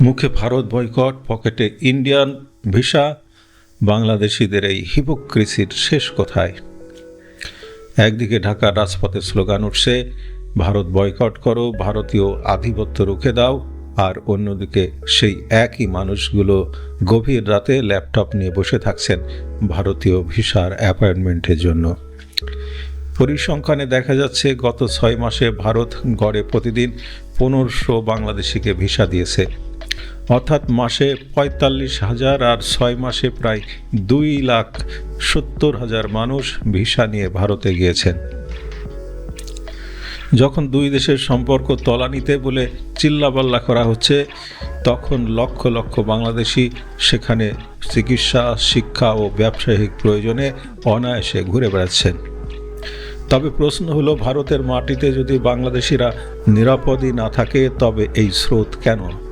মুখে ভারত বয়কট, পকেটে Indian visa, বাংলাদেশিদের এই হিপোক্রেসির শেষ কোথায়। একদিকে ঢাকার রাজপথে স্লোগান উঠছে, ভারত বয়কট করো, ভারতীয় আধিপত্য রুখে দাও। আর অন্যদিকে সেই একই মানুষগুলো গভীর রাতে ল্যাপটপ নিয়ে বসে থাকছেন ভারতীয় ভিসার অ্যাপয়েন্টমেন্টের জন্য। পরিসংখ্যানে দেখা যাচ্ছে, গত ছয় মাসে ভারত গড়ে প্রতিদিন পনেরোশো বাংলাদেশিকে ভিসা দিয়েছে। অর্থাৎ মাসে পঁয়তাল্লিশ হাজার আর ছয় মাসে প্রায় দুই লাখ সত্তর হাজার মানুষ ভিসা নিয়ে ভারতে গিয়েছেন। যখন দুই দেশের সম্পর্ক তলানিতে বলে চিল্লাপাল্লা করা হচ্ছে, তখন লক্ষ লক্ষ বাংলাদেশি সেখানে চিকিৎসা, শিক্ষা ও ব্যবসায়িক প্রয়োজনে অনায়াসে ঘুরে বেড়াচ্ছেন। তবে প্রশ্ন হলো, ভারতের মাটিতে যদি বাংলাদেশিরা নিরাপদই না থাকে, তবে এই স্রোত কেন?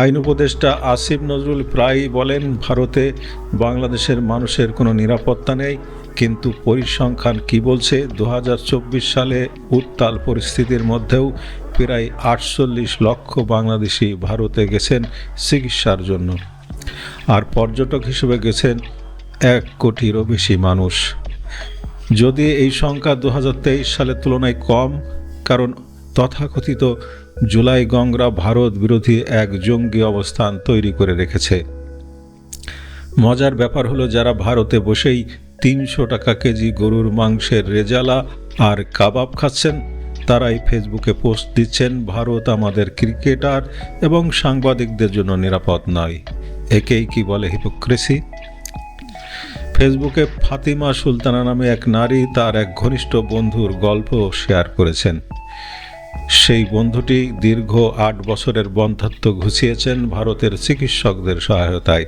আইন উপদেষ্টা আসিফ নজরুল প্রায়ই বলেন, ভারতে বাংলাদেশের মানুষের কোনো নিরাপত্তা নেই, কিন্তু পরিসংখ্যান কি বলছে? দু হাজার চব্বিশ সালে উত্তাল পরিস্থিতির মধ্যেও প্রায় আটচল্লিশ লক্ষ বাংলাদেশি ভারতে গেছেন চিকিৎসার জন্য। আর পর্যটক হিসেবে গেছেন এক কোটিরও বেশি মানুষ। যদি এই সংখ্যা দু হাজার তেইশ সালের তুলনায় কম, কারণ তথাকথিত জুলাই গংরা ভারত বিরোধী এক জঙ্গি অবস্থান তৈরি করে রেখেছে। মজার ব্যাপার হলো যারা ভারতে বসেই তিনশো টাকা কেজি গরুর মাংসের রেজালা আর কাবাব খাচ্ছেন, তারাই ফেসবুকে পোস্ট দিচ্ছেন, ভারত আমাদের ক্রিকেটার এবং সাংবাদিকদের জন্য নিরাপদ নয়। একেই কি বলে হিপোক্রেসি? ফেসবুকে ফাতিমা সুলতানা নামে এক নারী তার এক ঘনিষ্ঠ বন্ধুর গল্প শেয়ার করেছেন। সেই বন্ধুটি দীর্ঘ আট বছরের বন্ধাত্ম ঘুষিয়েছেন ভারতের চিকিৎসকদের সহায়তায়।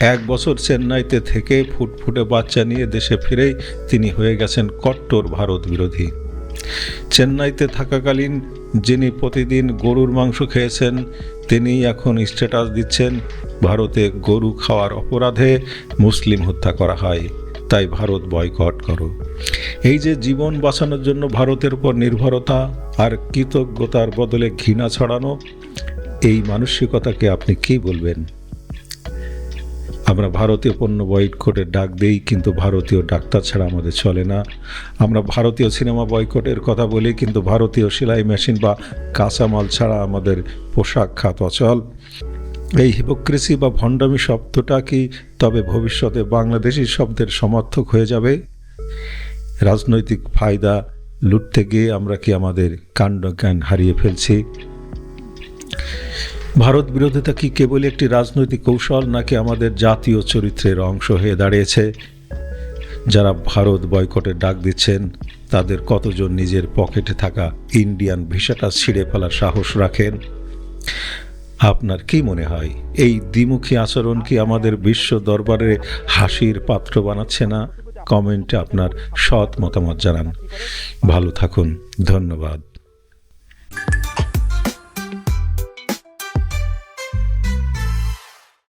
এক বছর চেন্নাইতে থেকে ফুটফুটে বাচ্চা নিয়ে দেশে ফিরেই তিনি হয়ে গেছেন কট্টর ভারত বিরোধী। চেন্নাইতে থাকাকালীন যিনি প্রতিদিন গরুর মাংস খেয়েছেন তিনি এখন স্ট্যাটাস দিচ্ছেন, ভারতে গরু খাওয়ার অপরাধে মুসলিম হত্যা করা হয়, তাই ভারত বয়কট করো। এই যে জীবন বাঁচানোর জন্য ভারতের উপর নির্ভরতা আর কৃতজ্ঞতার বদলে ঘৃণা ছড়ানো, এই মানসিকতাকে আপনি কি বলবেন? আমরা ভারতীয় পণ্য বয়কটের ডাক দেই, কিন্তু ভারতীয় ডাক্তার ছাড়া আমাদের চলে না। আমরা ভারতীয় সিনেমা বয়কটের কথা বলি, কিন্তু ভারতীয় সেলাই মেশিন বা কাঁচামাল ছাড়া আমাদের পোশাক খাত অচল। এই হিপোক্রেসি বা ভণ্ডামি শব্দটা কি তবে ভবিষ্যতে বাংলাদেশি শব্দের সমর্থক হয়ে যাবে? রাজনৈতিক ফায়দা লুটতে গিয়ে আমরা কি আমাদের কাণ্ড জ্ঞান হারিয়ে ফেলছি? ভারত বিরোধিতা কি কেবল একটি রাজনৈতিক কৌশল নাকি আমাদের জাতীয় চরিত্রের অংশ হয়ে দাঁড়িয়েছে? যারা ভারত বয়কটের ডাক দিচ্ছেন, তাদের কতজন নিজের পকেটে থাকা ইন্ডিয়ান ভিসাটা ছিঁড়ে ফেলার সাহস রাখেন? আপনার কি মনে হয়, এই দ্বিমুখী আচরণ কি আমাদের বিশ্ব দরবারে হাসির পাত্র বানাচ্ছে না? কমেন্টে আপনার সৎ মতামত জানান। ভালো থাকুন, ধন্যবাদ।